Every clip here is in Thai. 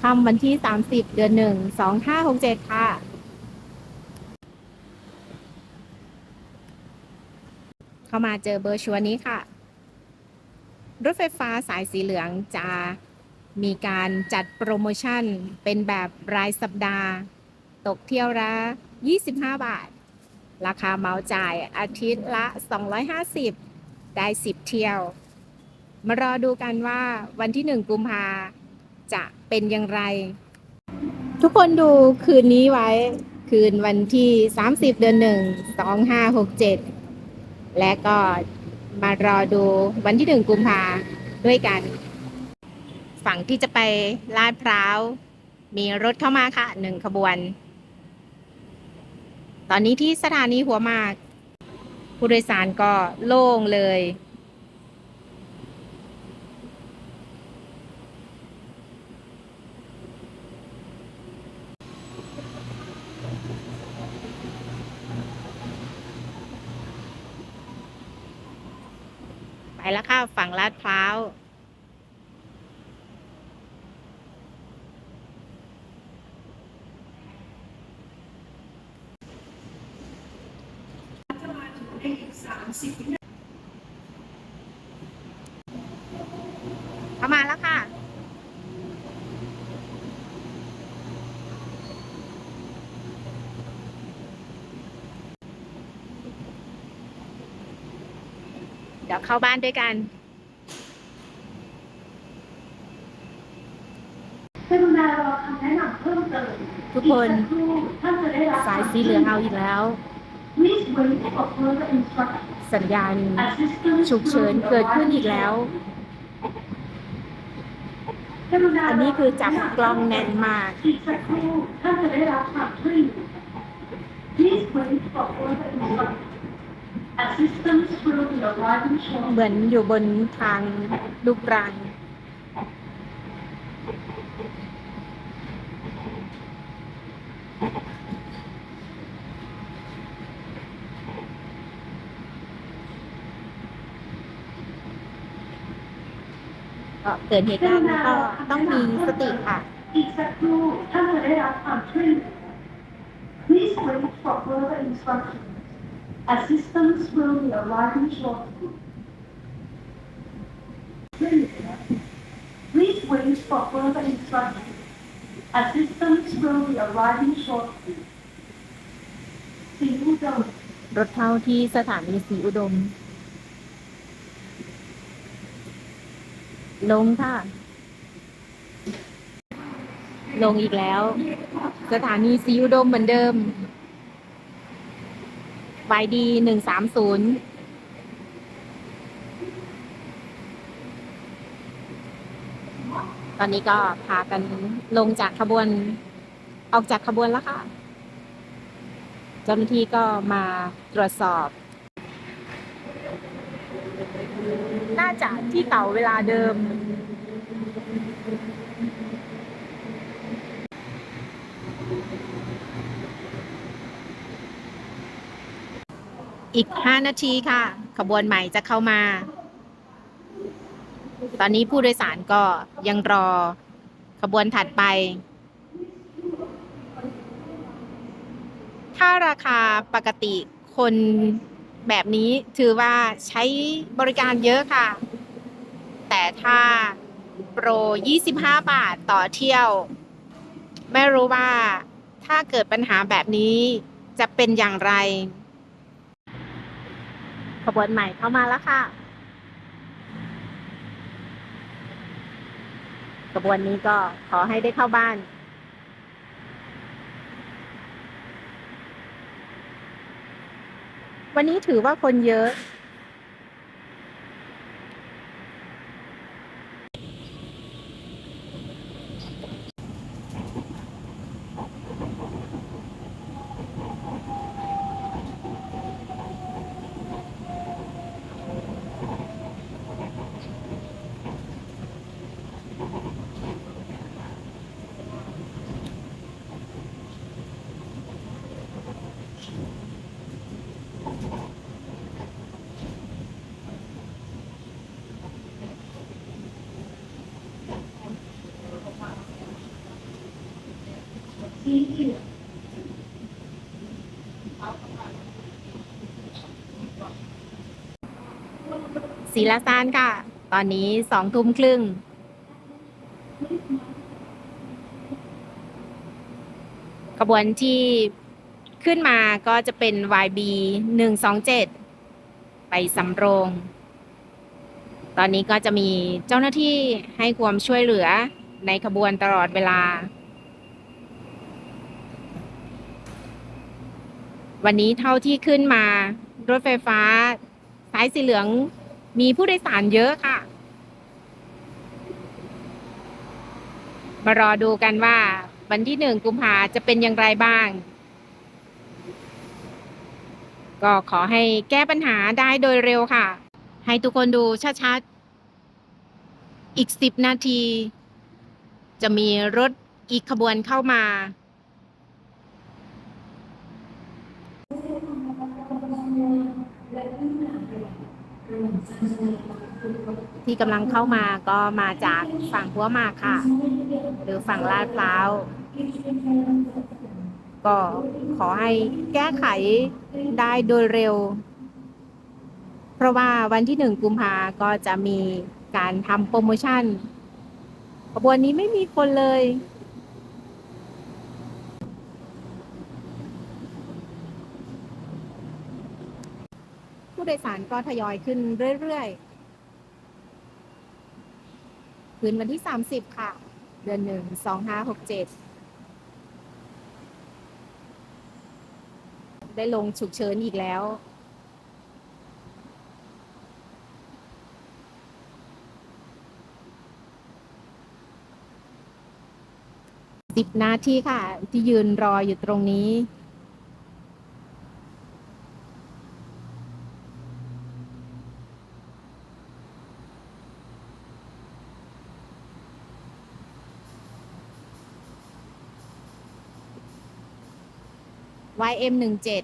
ค่ำวันที่ 30 เดือน 1 2567 ค่ะ เข้ามาเจอเบอร์ชัวนี้ค่ะ รถไฟฟ้าสายสีเหลืองจะมีการจัดโปรโมชั่นเป็นแบบรายสัปดาห์ ตกเที่ยวละ 25 บาท ราคาเมาจ่ายอาทิตย์ละ 250 ได้ 10 เที่ยว มารอดูกันว่าวันที่ 1 กุมภา จะเป็นอย่างไร ทุกคนดูคืนนี้ไว้ คืนวันที่ 30 เดือน1 2567และก็มารอดูวันที่1กุมภาด้วยกัน ฝั่งที่จะไปลาดพร้าว มีรถเข้ามาค่ะหนึ่งขบวน ตอนนี้ที่สถานีหัวมาก ผู้โดยสารก็โล่งเลย แล้วค่ะฝั่งลาดพร้าวเข้ามาแล้วค่ะ เดี๋ยวเข้าบ้านด้วยกันกรุณารอคำแนะนำเพิ่มเติมทุกคนอีสัรู่ท่านจะได้รับสายสีเหลืองเอาอีกแล้ว Please wait for further instructions. สัญญาณ Assistance ฉุกเฉินเกิดขึ้นอีกแล้วกรุณาอันนี้คือจับกล้องแน่นมากอีกสักครู่ท่านจะได้รับความช่วยเหลือ Please wait for further instructions. Assistance will be arriving เหมือนอยู่บนทางลูกรังก็เกิดเหตุการณ์ก็ต้องมีสติค่ะ อีกสักครู่ท่านจะได้รับความช่วยเหลือ Please wait for further instructions. Assistance will be arriving shortly. Please wait for further instructions. Assistance will be arriving shortly. สีอุดมรถเข้าที่สถานีสีอุดม ลงค่ะ ลงอีกแล้ว สถานีสีอุดมเหมือนเดิม วายดีหนึ่งสามศูนย์ตอนนี้ก็พากันลงจากขบวน ออกจากขบวนแล้วค่ะ เจ้าหน้าที่ก็มาตรวจสอบ น่าจะที่เก่าเวลาเดิม อีก 5 นาทีค่ะ ขบวนใหม่จะเข้ามา ตอนนี้ผู้โดยสารก็ยังรอขบวนถัดไป ถ้าราคาปกติคนแบบนี้ถือว่าใช้บริการเยอะค่ะ แต่ถ้าโปร 25 บาทต่อเที่ยว ไม่รู้ว่าถ้าเกิดปัญหาแบบนี้จะเป็นอย่างไร ขบวนใหม่เข้ามาแล้วค่ะ ขบวนนี้ก็ขอให้ได้เข้าบ้านวันนี้ถือว่าคนเยอะ ศรีลาซานค่ะ ตอนนี้สองทุ่มครึ่ง ขบวนที่ขึ้นมาก็จะเป็น YB 127 ไปสำโรง ตอนนี้ก็จะมีเจ้าหน้าที่ให้ความช่วยเหลือในขบวนตลอดเวลา วันนี้เท่าที่ขึ้นมารถไฟฟ้า สายสีเหลืองมีผู้โดยสารเยอะค่ะ มารอดูกันว่าวันที่หนึ่งกุมภาจะเป็นอย่างไรบ้าง ก็ขอให้แก้ปัญหาได้โดยเร็วค่ะ ให้ทุกคนดูชัดๆ อีกสิบนาที จะมีรถอีกขบวนเข้ามา ที่กำลังเข้ามาก็มาจากฝั่งหัวมาค่ะ หรือฝั่งลาดพร้าว ก็ขอให้แก้ไขได้โดยเร็ว เพราะว่าวันที่หนึ่งกุมภาก็จะมีการทำโปรโมชั่นขบวนนี้ไม่มีคนเลย โดยสารก็ทยอยขึ้นเรื่อยๆ คืนวันที่ 30 ค่ะ เดือนหนึ่งสองห้าหกเจ็ดได้ลงฉุกเฉินอีกแล้วสิบนาทีค่ะ ที่ยืนรออยู่ตรงนี้ YM หนึ่งเจ็ด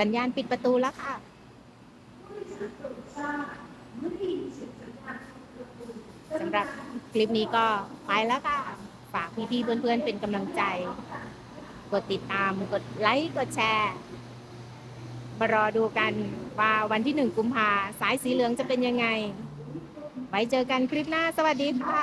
สัญญาณปิดประตูแล้วค่ะ สำ หรับคลิปนี้ก็ไปแล้วค่ะ ฝากพี่ๆเพื่อนๆเป็นกำลังใจ กดติดตาม กดไลค์ กดแชร์มารอดูกันว่าวันที่หนึ่งกุมภาสายสีเหลืองจะเป็นยังไง ไว้เจอกันคลิปหน้า สวัสดีค่ะ